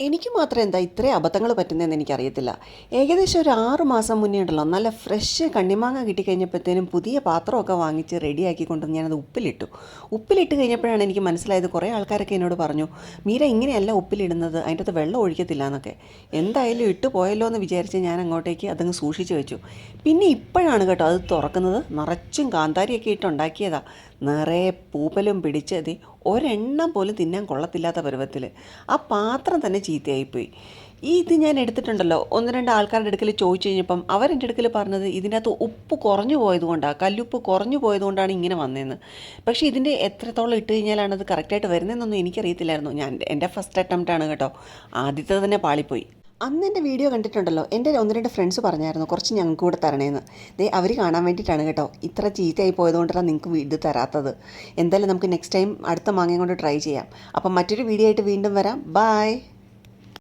എനിക്ക് മാത്രം എന്താ ഇത്രയും അബദ്ധങ്ങൾ പറ്റുന്നതെന്ന് എനിക്കറിയത്തില്ല. ഏകദേശം ഒരു ആറ് മാസം മുന്നേ ഉണ്ടല്ലോ നല്ല ഫ്രഷ് കണ്ണിമാങ്ങ കിട്ടിക്കഴിഞ്ഞപ്പോഴത്തേനും പുതിയ പാത്രമൊക്കെ വാങ്ങിച്ച് റെഡിയാക്കിക്കൊണ്ട് ഞാനത് ഉപ്പിലിട്ടു. ഉപ്പിലിട്ട് കഴിഞ്ഞപ്പോഴാണ് എനിക്ക് മനസ്സിലായത് കുറേ ആൾക്കാരൊക്കെ എന്നോട് പറഞ്ഞു മീര ഇങ്ങനെയല്ല ഉപ്പിലിടുന്നത് അതിന്റെ അകത്ത് വെള്ളം ഒഴിക്കത്തില്ല എന്നൊക്കെ. എന്തായാലും ഇട്ട് പോയല്ലോ എന്ന് വിചാരിച്ച് ഞാൻ അങ്ങോട്ടേക്ക് അതങ്ങ് സൂക്ഷിച്ചു വെച്ചു. പിന്നെ ഇപ്പോഴാണ് കേട്ടോ അത് തുറക്കുന്നത്. നിറച്ചും കാന്താരിയൊക്കെ ഇട്ട് ഉണ്ടാക്കിയതാ. നിറയെ പൂപ്പലും പിടിച്ചത് ഒരെണ്ണം പോലും തിന്നാൻ കൊള്ളത്തില്ലാത്ത പരുവത്തിൽ ആ പാത്രം തന്നെ ചീത്തയായിപ്പോയി. ഈ ഇത് ഞാൻ എടുത്തിട്ടുണ്ടല്ലോ. ഒന്ന് രണ്ട് ആൾക്കാരുടെ അടുക്കൽ ചോദിച്ചു കഴിഞ്ഞപ്പം അവരെന്റെ അടുക്കൽ പറഞ്ഞത് ഇതിനകത്ത് ഉപ്പ് കുറഞ്ഞു പോയതുകൊണ്ടാണ് കല്ലുപ്പ് കുറഞ്ഞു പോയതുകൊണ്ടാണ് ഇങ്ങനെ വന്നതെന്ന് പക്ഷേ ഇതിന്റെ എത്രത്തോളം ഇട്ട് കഴിഞ്ഞാലാണ് അത് കറക്റ്റായിട്ട് വരുന്നതെന്നൊന്നും എനിക്കറിയത്തില്ലായിരുന്നു. ഞാൻ എന്റെ ഫസ്റ്റ് അറ്റംപ്റ്റ് ആണ് കേട്ടോ. ആദ്യത്തെ തന്നെ പാളിപ്പോയി. അന്ന് എന്റെ വീഡിയോ കണ്ടിട്ടുണ്ടല്ലോ. എന്റെ ഒന്ന് രണ്ട് ഫ്രണ്ട്സ് പറഞ്ഞായിരുന്നു കുറച്ച് ഞങ്ങൾക്ക് കൂടെ തരണേന്ന്. ദേ അവർ കാണാൻ വേണ്ടിയിട്ടാണ് കേട്ടോ. ഇത്ര ചീത്തയായി പോയതുകൊണ്ടാണ് നിങ്ങൾക്ക് ഇത് തരാത്തത്. എന്തായാലും നമുക്ക് നെക്സ്റ്റ് ടൈം അടുത്ത മാങ്ങയും കൊണ്ട് ട്രൈ ചെയ്യാം. അപ്പം മറ്റൊരു വീഡിയോ ആയിട്ട് വീണ്ടും വരാം. ബായ്